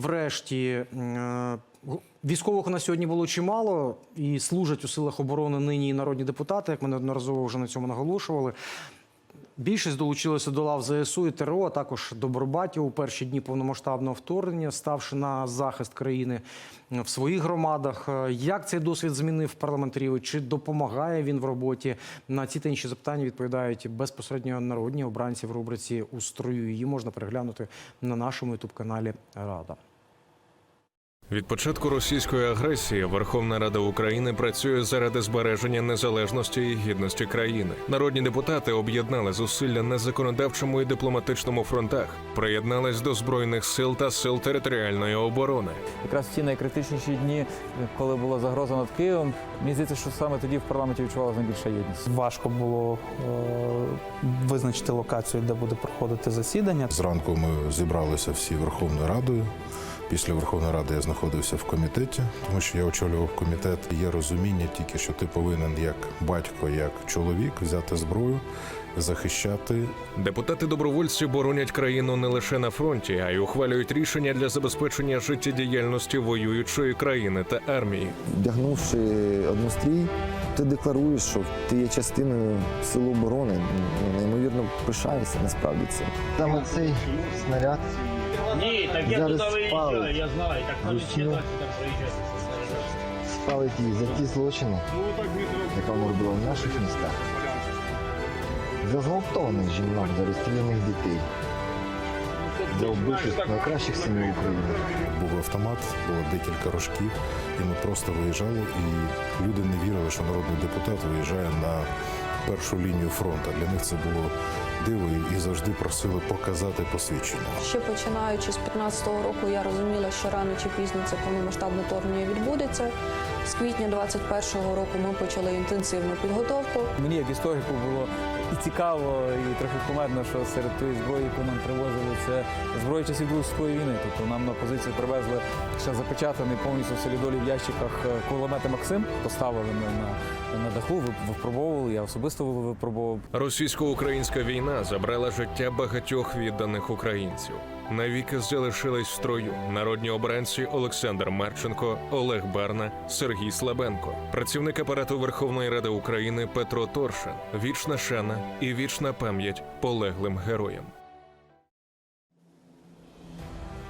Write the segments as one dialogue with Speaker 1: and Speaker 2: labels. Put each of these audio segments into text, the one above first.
Speaker 1: врешті, е, військових у нас сьогодні було чимало, і служать у силах оборони нині і народні депутати, як ми неодноразово вже на цьому наголошували. Більшість долучилася до лав ЗСУ і ТРО, а також добробатів у перші дні повномасштабного вторгнення, ставши на захист країни в своїх громадах. Е, Як цей досвід змінив парламентарів? Чи допомагає він в роботі? На ці та інші запитання відповідають безпосередньо народні обранці в рубриці у строю. Її можна переглянути на нашому ютуб каналі Рада.
Speaker 2: Від початку російської агресії Верховна Рада України працює заради збереження незалежності і гідності країни. Народні депутати об'єднали зусилля на законодавчому і дипломатичному фронтах, приєднались до збройних сил та сил територіальної оборони.
Speaker 3: Якраз в ті найкритичніші дні, коли була загроза над Києвом, мені здається, що саме тоді в парламенті відчувалася найбільша єдність.
Speaker 4: Важко було е, визначити локацію, де буде проходити засідання.
Speaker 5: Зранку ми зібралися всі Верховною Радою. Після Верховної Ради я знаходився в комітеті, тому що я очолював комітет. Є розуміння тільки, що ти повинен як батько, як чоловік взяти зброю, захищати
Speaker 2: Депутати добровольці боронять країну не лише на фронті, а й ухвалюють рішення для забезпечення життєдіяльності воюючої країни та армії.
Speaker 6: Вдягнувши однострій, ти декларуєш, що ти є частиною сил оборони. Ну, Неймовірно пишаєшся насправді це. Саме цей снаряд
Speaker 7: Ні, так я
Speaker 6: Зараз
Speaker 7: туди виїжджаю, я знаю, так там ще так виїжджати.
Speaker 6: спалить їх за ті злочини, яка вона робила в наших містах. За зґвалтованих жінок, за розстріляних дітей, за вбитих найкращих синів України.
Speaker 5: був автомат, було декілька рожків, і ми просто виїжджали, і люди не вірили, що народний депутат виїжджає на першу лінію фронту. Для них це було диво і- і завжди просили показати посвідчення.
Speaker 8: Ще починаючи з 15-го року, я розуміла, що рано чи пізно це повномасштабне вторгнення відбудеться. З квітня 21-го року ми почали інтенсивну підготовку.
Speaker 3: Мені як історику було і цікаво, і трохи кумедно, що серед тої зброї, яку нам привозили, це зброя часів Другої війни. Тобто нам на позицію привезли ще запечатаний повністю в солідолі в ящиках е, кулемети Максим. Поставили ми на, на даху, ви- випробовували, я особисто випробовував.
Speaker 2: Російсько-українська війна забрала життя багатьох відданих українців. Навіки залишились в строю народні обранці Олександр Марченко, Олег Барна, Сергій Слабенко, працівник апарату Верховної Ради України Петро Торшин. Вічна шана і вічна пам'ять полеглим героям.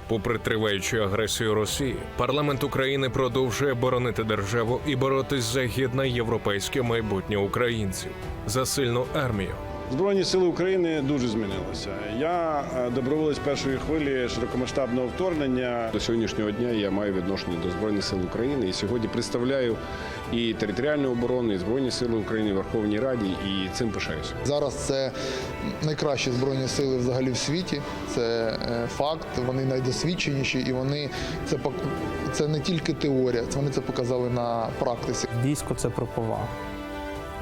Speaker 2: Попри триваючу агресію Росії, парламент України продовжує боронити державу і боротись за гідне європейське майбутнє українців за сильну армію,
Speaker 9: Збройні сили України дуже змінилися. Я е, доброволець першої хвилі широкомасштабного вторгнення.
Speaker 10: До сьогоднішнього дня я маю відношення до Збройних сил України і сьогодні представляю і територіальну оборону, і Збройні сили України в Верховній Раді, і цим пишаюся.
Speaker 11: Зараз це найкращі збройні сили взагалі в світі. Це е, факт. Вони найдосвідченіші, і вони це це не тільки теорія, вони це показали на практиці.
Speaker 4: Військо це про повагу.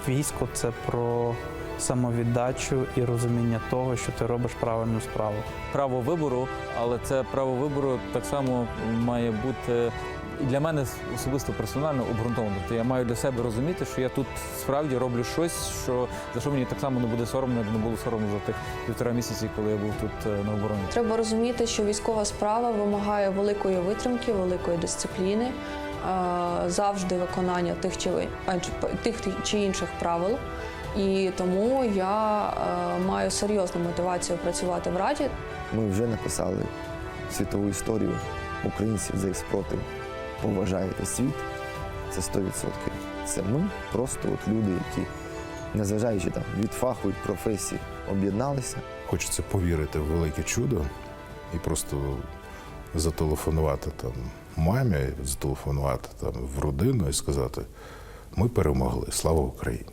Speaker 4: Військо це про самовіддачу і розуміння того, що ти робиш правильну справу.
Speaker 3: право вибору, але це право вибору так само має бути і для мене особисто персонально обґрунтовано. Тобто я маю для себе розуміти, що я тут справді роблю щось, що за що мені так само не буде соромно, як не було соромно за тих півтора місяці, коли я був тут е, на обороні.
Speaker 8: Треба розуміти, що військова справа вимагає великої витримки, великої дисципліни, е, завжди виконання тих чи, ви- а, чи- тих чи інших правил. І тому я е, маю серйозну мотивацію працювати в раді.
Speaker 6: Ми вже написали світову історію українців за їх спротив. Поважаєте світ. Це 100%. Це ми, просто от люди, які, незважаючи там від фаху, від професії, об'єдналися.
Speaker 5: Хочеться повірити в велике чудо і просто зателефонувати там мамі, зателефонувати там в родину і сказати: ми перемогли. Слава Україні!